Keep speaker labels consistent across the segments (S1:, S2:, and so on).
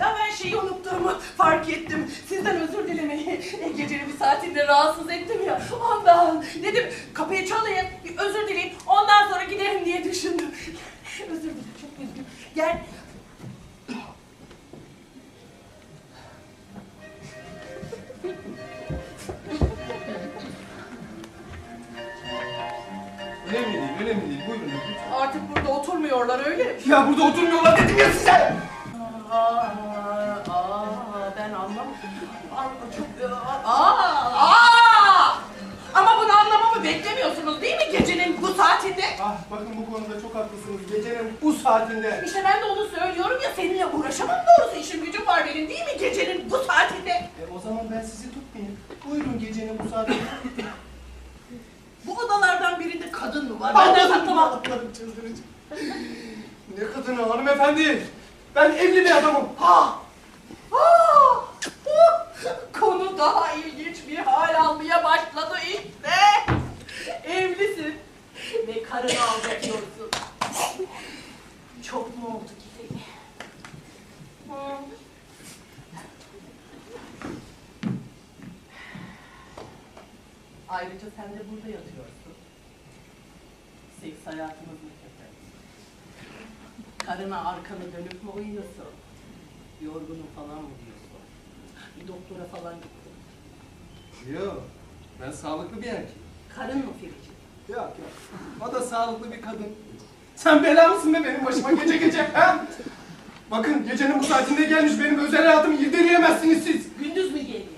S1: Ya ben şeyi unuttuğumu fark ettim. Sizden özür dilemeyi. Gecenin bir saatinde rahatsız ettim ya. Ondan dedim kapıyı çalayım, bir özür dileyim. Ondan sonra giderim diye düşündüm. özür dilerim, çok üzgünüm. Gel.
S2: Önemli değil, önemli değil. Buyurun.
S1: Artık burada oturmuyorlar öyle mi?
S2: Ya burada oturmuyorlar dedim ya size.
S1: Çok, aa, aa! Ama bunu anlamamı beklemiyorsunuz değil mi gecenin bu saatinde?
S2: Ah bakın bu konuda çok haklısınız. Gecenin bu saatinde.
S1: İşte ben de onu söylüyorum ya seninle uğraşamam doğrusu işim gücüm var benim değil mi gecenin bu saatinde?
S2: E, o zaman ben sizi tutmayayım. Buyurun gecenin bu saatinde.
S1: Bu odalardan birinde kadın mı var? Benden saklama.
S2: Allah'ım çıldıracağım. ne kadını hanımefendi. Ben evli bir adamım.
S1: Ha! Ayrıca sen de burada yatıyorsun. Seks hayatımız mı kötü? Karına arkanı dönüp mü uyuyorsun? Yorgunum falan mı diyorsun? Bir doktora falan gittin.
S2: Yok. Ben sağlıklı bir erkeğim.
S1: Karın mı Ferici?
S2: Yok yok. O da sağlıklı bir kadın. Sen bela mısın be benim başıma gece gece ha? Bakın gecenin bu saatinde gelmiş benim özel hayatımı irdeleyemezsiniz siz.
S1: Gündüz mü geliyor?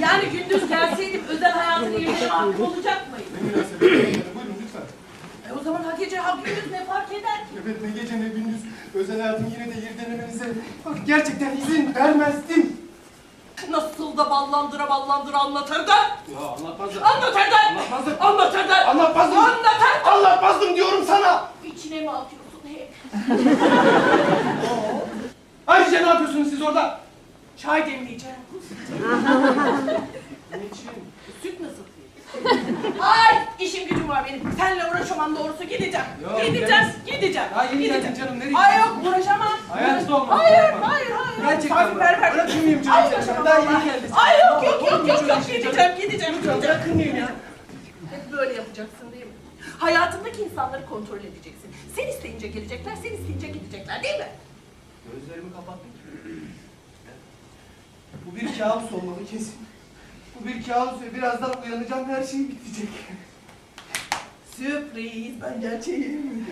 S1: yani gündüz gelseydim özel hayatını irdeleme hakkım olacak mıydı?
S2: Ne münasebet. Buyurun lütfen.
S1: E o zaman ha gece ha gündüz ne fark eder ki?
S2: Evet ne gece ne gündüz özel hayatımı yine de irdelemenize bak gerçekten izin vermezdim.
S1: Nasıl da ballandıra ballandıra anlatırdın?
S2: Ya anlatmazdım.
S1: Anlatırdın!
S2: Anlatmazdım.
S1: Anlatırdın!
S2: Anlatmazdım.
S1: Anlatırdın!
S2: Anlatmazdım diyorum sana.
S1: İçine mi atıyorsun hep?
S2: Ayrıca ne yapıyorsunuz siz orada?
S1: Çay demleyeceğim.
S2: Niçin?
S1: Süt? Ay işim gücüm var benim. Seninle uğraşamam doğrusu gideceğim.
S2: Yok,
S1: gideceğim,
S2: gidemez.
S1: gideceğim.
S2: Daha yeni
S1: gideceğim.
S2: geldin canım, nereye
S1: Ay yok uğraşamam.
S2: Hayatta olmaz,
S1: Hayır,
S2: yapma.
S1: hayır, hayır.
S2: Gerçekten
S1: Misafirperver.
S2: bırakın mıyım canım
S1: Ay uğraşamam
S2: Daha yeni
S1: vallahi.
S2: geldin.
S1: Ay yok yok yok yok yok gideceğim, gideceğim, gideceğim.
S2: bırakın mıyım ya?
S1: Hep böyle yapacaksın değil mi? Hayatındaki insanları kontrol edeceksin. Sen isteyince gelecekler, sen isteyince gidecekler değil mi?
S2: Gözlerimi kapattım. Bu bir kabus olmalı kesin. Bu bir kabus ve birazdan uyanacağım her şey bitecek.
S1: Sürpriz, ben gerçeğim.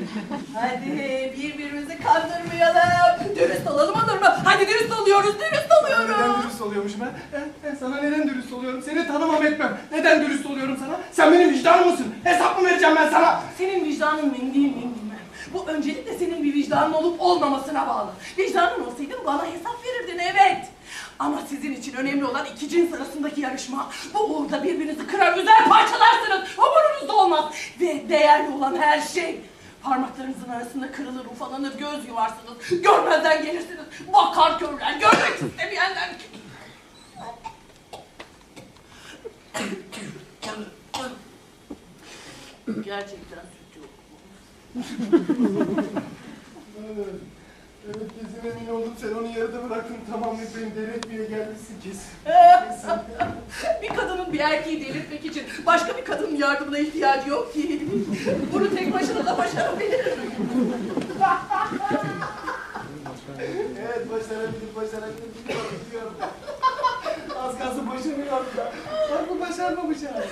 S1: Hadi birbirimizi kandırmayalım. Dürüst olalım olur mu? Hadi dürüst oluyoruz, dürüst
S2: Neden
S1: oluyoruz.
S2: dürüst oluyormuşum ha? Ha? Ha, Sana neden dürüst oluyorum? Seni tanımam etmem. Neden dürüst oluyorum sana? Sen benim vicdanım mısın? Hesap mı vereceğim ben sana?
S1: Senin vicdanın min değil bilmem. Bu öncelikle senin bir vicdanın olup olmamasına bağlı. Vicdanın olsaydı bana hesap verirdin evet. Ama sizin için önemli olan iki cins arasındaki yarışma. Bu uğurda birbirinizi kırar üzer parçalarsınız. Umurunuzda olmaz. Ve değerli olan her şey. Parmaklarınızın arasında kırılır, ufalanır, göz yuvarsınız. Görmezden gelirsiniz. Bakar körler, görmek istemeyenler. Gerçekten süt yok.
S2: Evet. Kesin emin oldum. Sen onu yarıda bıraktın. Tamamlayıp beni delirtmeye gelmişsin kesin.
S1: bir kadının bir erkeği delirtmek için başka bir kadının yardımına ihtiyacı yok ki. Bunu tek başına da başarabilir.
S2: Evet başarabilir, başarabilir. Biliyorum, biliyorum. Az kalsın başarıyordum da. Bak bu başarmamış ha.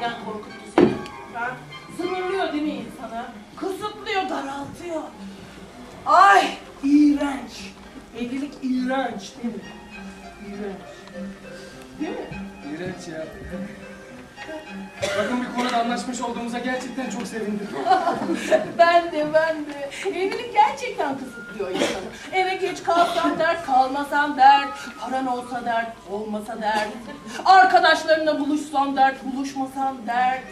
S1: Neden korkuttu seni? Ha? Sınırlıyor değil mi insanı? Kısıtlıyor, daraltıyor. Ay, iğrenç. Evlilik iğrenç değil mi? İğrenç. Değil mi?
S2: İğrenç ya. Bakın bir anlaşmış olduğumuza gerçekten çok sevindim.
S1: ben de ben de. Evlilik gerçekten kısıtlıyor insanı. Eve geç kalsam dert, kalmasam dert. Paran olsa dert, olmasa dert. Arkadaşlarınla buluşsam dert, buluşmasam dert.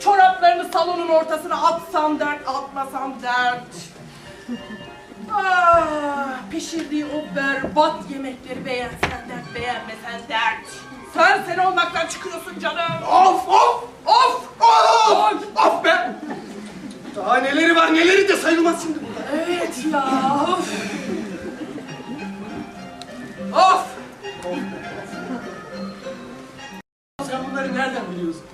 S1: Çoraplarını salonun ortasına atsam dert, atmasam dert. Ah, pişirdiği o berbat yemekleri beğensen dert, beğenmesen serseri olmaktan çıkıyorsun canım.
S2: Of! Of!
S1: Of!
S2: Of be! Daha neleri var sayılmaz şimdi burada.
S1: Evet ya. Of! Of!
S2: Sen bunları nereden biliyorsun?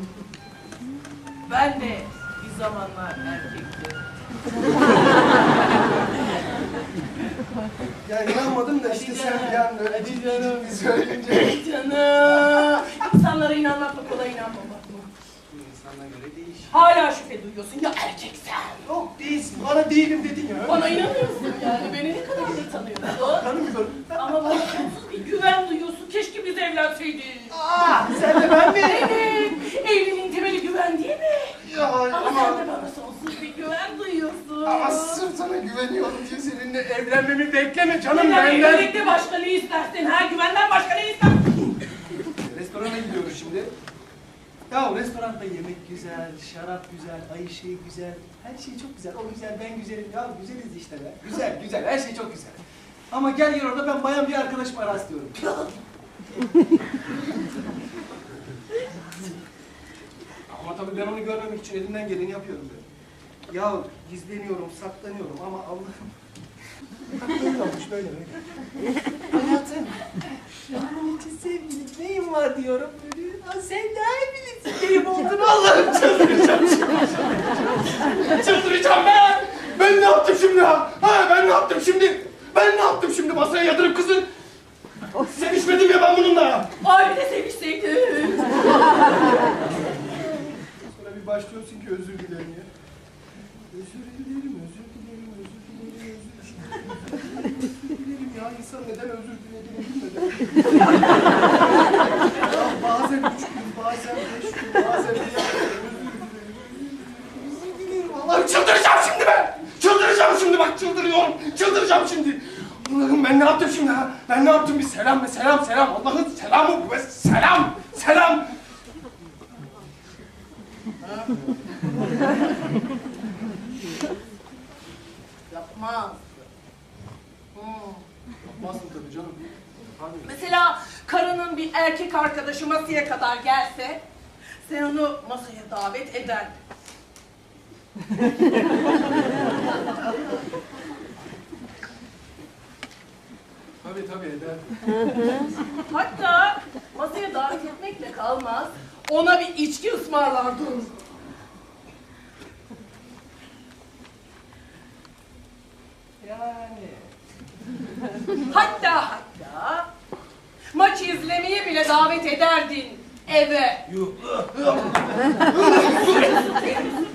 S1: Ben de bir zamanlar erkektim.
S2: Ya inanmadım da işte sen bir an öyle ciddi ciddi söyleyince.
S1: Canım. İnsanlara inanmakla kolay inanmamak mı?
S2: Bu insana göre değişir.
S1: Hala şüphe duyuyorsun ya erkeksen.
S2: Yok değilsin. Bana değilim dedin ya.
S1: Bana inanıyorsun yani. Beni ne kadardır tanıyorsun.
S2: Tanımıyorum.
S1: Ama bana sonsuz bir güven duyuyorsun. Keşke biz evlenseydik.
S2: Aa, sen de ben mi?
S1: Evet. Evliliğin temeli güven değil mi?
S2: Ya
S1: Ama sen
S2: ama,
S1: de bana sonsuz bir güven duyuyorsun.
S2: ama sırf sana güveniyorum diye seninle evlenmemi bekleme canım
S1: Neden
S2: benden.
S1: evlilikte başka ne istersin? Her güvenden başka ne istersin?
S2: Restorana gidiyoruz şimdi. Ya restoranda yemek güzel, şarap güzel, ay şey güzel, her şey çok güzel. O güzel, ben güzelim. Ya güzeliz işte be. Güzel, güzel, her şey çok güzel. Ama gel gel orada ben bayan bir arkadaşıma rastlıyorum. Ama tabii ben onu görmemek için elimden geleni yapıyorum ben. Ya gizleniyorum, saklanıyorum ama Allah'ım. Bak böyle olmuş böyle böyle. Hayatım, benim için neyim var diyorum. Böyle, "Aa, sen daha iyi bilirsin neyim olduğunu Allah'ım çıldıracağım. çıldıracağım. ben. Ben ne yaptım şimdi ha? Ha ben ne yaptım şimdi? Ben ne yaptım şimdi masaya yatırıp kızı? Sevişmedim ya ben bununla.
S1: Ay bir de sevişseydin.
S2: Sonra bir başlıyorsun ki özür dilerim ya. Özür dilerim, özür dilerim, özür dilerim. Özür dilerim ya insan neden özür dilediğini bilmeden. ya bazen üç gün, bazen beş gün, bazen bir hafta özür dilerim. Allah'ım çıldıracağım şimdi ben. Çıldıracağım şimdi bak çıldırıyorum. Çıldıracağım şimdi. Allah'ım ben ne yaptım şimdi ha? Ben ne yaptım? Bir selam be selam selam. Allah'ın selamı be. Selam. Selam.
S1: bir erkek arkadaşı masaya kadar gelse sen onu masaya davet ederdin.
S2: Tabii tabii eder.
S1: Hatta masaya davet etmekle kalmaz ona bir içki ısmarlardın.
S2: Yani.
S1: Hatta hatta maç izlemeye bile davet ederdin eve.
S2: Yuh.